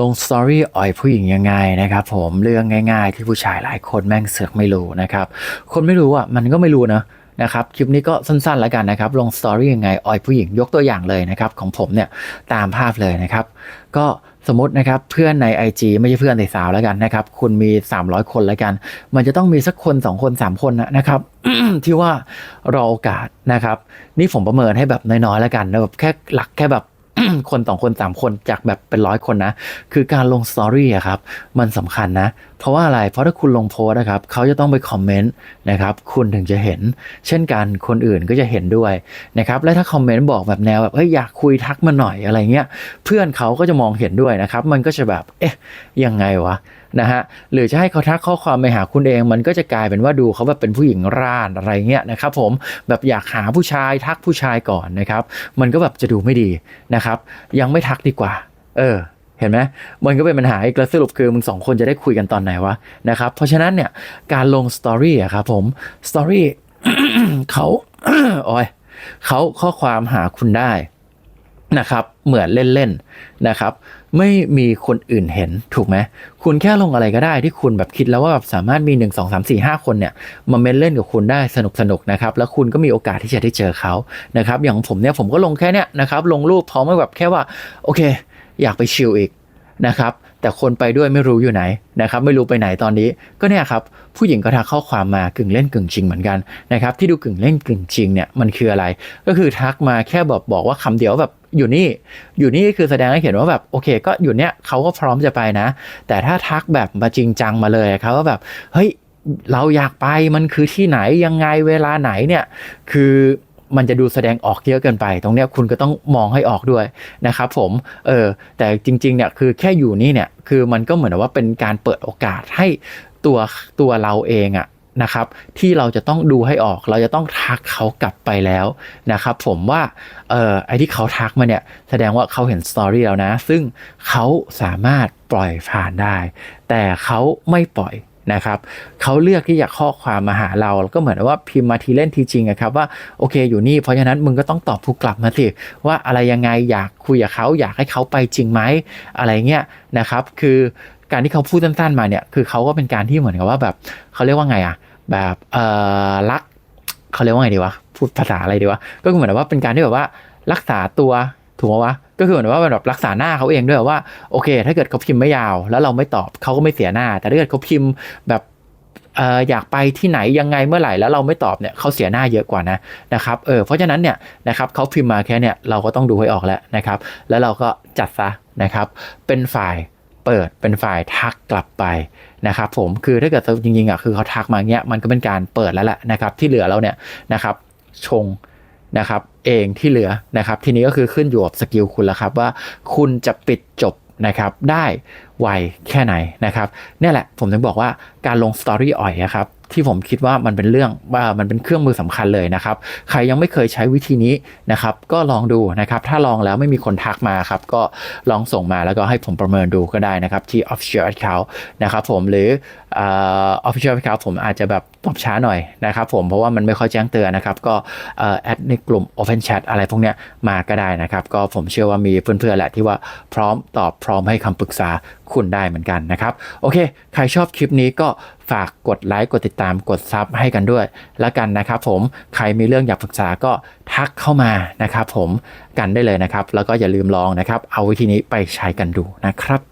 ลงสตอรี่อ่อยผู้หญิงยังไงนะครับผมเรื่องง่าย ๆ ที่ผู้ชายหลายคนแม่งเสือกไม่รู้นะครับคนไม่รู้อะมันก็ไม่รู้นะนะครับคลิปนี้ก็สั้นๆแล้วกันนะครับลงสตอรี่ยังไงอ่อยผู้หญิงยกตัวอย่างเลยนะครับของผมเนี่ยตามภาพเลยนะครับก็สมมตินะครับเพื่อนใน IG ไม่ใช่เพื่อนแต่สาวแล้วกันนะครับคุณมี 300 คนแล้วกัน มันจะต้องมีสักคน 2 คน 3 คนนะนะครับที่ว่ารอโอกาสนะครับ นี่ผมประเมินให้แบบน้อยๆแล้วกันนะแบบแค่หลักแค่แบบ คนสองคนสามคนจากแบบเป็นร้อยคนนะ คือการลงสตอรี่อะครับ มันสำคัญนะ เพราะว่าอะไร เพราะถ้าคุณลงโพสนะครับเขาจะต้องไปคอมเมนต์นะครับคุณถึงจะเห็น เช่นกันคนอื่นก็จะเห็นด้วยนะครับและถ้าคอมเมนต์บอกแบบแนวแบบเฮ้ยอยากคุยทักมาหน่อยอะไรเงี้ยเพื่อนเขาก็จะมองเห็นด้วยนะครับมันก็จะแบบเอ๊ะยังไงวะนะฮะหรือจะให้เขาทักข้อความไปหาคุณเอง มันก็จะกลายเป็นว่าดูเขาแบบเป็นผู้หญิงร่านอะไรเงี้ยนะครับผมแบบอยากหาผู้ชายทักผู้ชายก่อนนะครับ มันก็แบบจะดูไม่ดีนะครับ ยังไม่ทักดีกว่า เออ เห็นไหมมันก็เป็นปัญหาอีกแล้วสรุปคือมึงสองคนจะได้คุยกันตอนไหนวะนะครับ เพราะฉะนั้นเนี่ยการลงสตอรี่อะครับผมสตอรี่เขาโอ้ยเขาข้อความหาคุณได้นะครับเหมือนเล่นๆนะครับ ไม่มีคนอื่นเห็นถูกไหมคุณแค่ลงอะไรก็ได้ที่คุณแบบคิดแล้วว่าแบบสามารถมี 1 2 3 4 5 คนเนี่ยมาเมนเล่นกับคุณได้สนุกสนุกๆนะครับแล้วคุณก็มีโอกาสที่จะได้เจอเขานะครับอย่างผมเนี่ยผมก็ลงแค่เนี้ยนะครับลงรูปพร้อมแบบแค่ว่าโอเค อยากไปชิลอีกนะครับแต่คนไปด้วยไม่รู้อยู่ไหนนะครับไม่รู้ไปไหนตอนนี้ก็เนี่ยครับผู้หญิงก็ทักข้อความมากึ่งเล่นกึ่งจริงเหมือนกันนะครับที่ดูกึ่งเล่นกึ่งจริงเนี่ยมันคืออะไร ก็คือทักมาแค่บอกบอกว่าคำเดียวแบบอยู่นี่ อยู่นี่คือแสดงให้เห็นว่าแบบโอเค ก็อยู่เนี้ยเขาก็พร้อมจะไปนะ แต่ถ้าทักแบบมาจริงจังมาเลยครับว่าแบบเฮ้ยเราอยากไปมันคือที่ไหนยังไงเวลาไหนเนี่ยคือ มันจะดูแสดงออกเยอะเกินไป ตรงเนี้ยคุณก็ต้องมองให้ออกด้วยนะครับผม เออ แต่จริงๆเนี่ยคือแค่อยู่นี่เนี่ย คือมันก็เหมือนว่าเป็นการเปิดโอกาสให้ตัวตัวเราเองอะนะครับที่เราจะต้องดูให้ออกเราจะต้องทักเขากลับไปแล้วนะครับผมว่าเออไอที่เขาทักมาเนี่ยแสดงว่าเขาเห็นสตอรี่แล้วนะ ซึ่งเขาสามารถปล่อยผ่านได้ แต่เขาไม่ปล่อย นะครับเขาเลือกที่จะข้อความมาหาเราแล้วก็เหมือนว่าพิมพ์มาทีเล่นทีจริงครับว่าโอเคอยู่นี่เพราะฉะนั้นมึงก็ต้องตอบผู้กลับมาสิว่าอะไรยังไงอยากคุยกับเขาอยากให้เขาไปจริงไหมอะไรเงี้ยนะครับ คือการที่เขาพูดสั้นๆมาเนี่ยคือเขาก็เป็นการที่เหมือนกับว่าแบบเขาเรียกว่าไงอะแบบเออรักเขาเรียกว่าไงดีวะพูดภาษาอะไรดีวะก็เหมือนว่าเป็นการที่แบบว่ารักษาตัวถูกไหมวะ ก็คือเหมือนว่าแบบรักษาหน้าเขาเองด้วยว่าโอเค ถ้าเกิดเขาพิมพ์ไม่ยาว แล้วเราไม่ตอบเขาก็ไม่เสียหน้า แต่ถ้าเกิดเขาพิมพ์แบบเอออยากไปที่ไหนยังไงเมื่อไหร่แล้วเราไม่ตอบเนี่ยเขาเสียหน้าเยอะกว่านะนะครับเออเพราะฉะนั้นเนี่ยนะครับเขาพิมพ์มาแค่เนี่ยเราก็ต้องดูให้ออกแล้วนะครับ แล้วเราก็จัดซะนะครับเป็นฝ่ายเปิดเป็นฝ่ายทักกลับไปนะครับผมคือถ้าเกิดจริงๆอะคือเขาทักมาเงี้ยมันก็เป็นการเปิดแล้วแหละนะครับที่เหลือเราเนี่ยนะครับชง นะครับเองที่เหลือนะครับทีนี้ก็คือขึ้นอยู่กับสกิลคุณแล้วครับว่าคุณจะปิดจบนะครับได้ไวแค่ไหนนะครับเนี่ยแหละผมถึงบอกว่าการลงสตอรี่อ่อยนะครับที่ผมคิดว่ามันเป็นเรื่องว่ามันเป็นเครื่องมือสำคัญเลยนะครับ ใครยังไม่เคยใช้วิธีนี้นะครับ ก็ลองดูนะครับ ถ้าลองแล้วไม่มีคนทักมาครับ ก็ลองส่งมาแล้วก็ให้ผมประเมินดูก็ได้นะครับ ที่ official account นะครับผมหรือออ official account ผมอาจจะแบบตอบช้าหน่อยนะครับผมเพราะว่ามันไม่ค่อยแจ้งเตือนนะครับ ก็แอดในกลุ่ม open chat อะไรพวกเนี้ยมาก็ได้นะครับ ก็ผมเชื่อว่ามีเพื่อนๆแหละที่ว่าพร้อมตอบพร้อมให้คำปรึกษาคุณได้เหมือนกันนะครับ โอเค ใครชอบคลิปนี้ก็ฝากกดไลค์กดติดตามกดซับให้กันด้วยแล้วกันนะครับผมใครมีเรื่องอยากปรึกษาก็ทักเข้ามานะครับผมกันได้เลยนะครับ แล้วก็อย่าลืมลองนะครับ เอาวิธีนี้ไปใช้กันดูนะครับ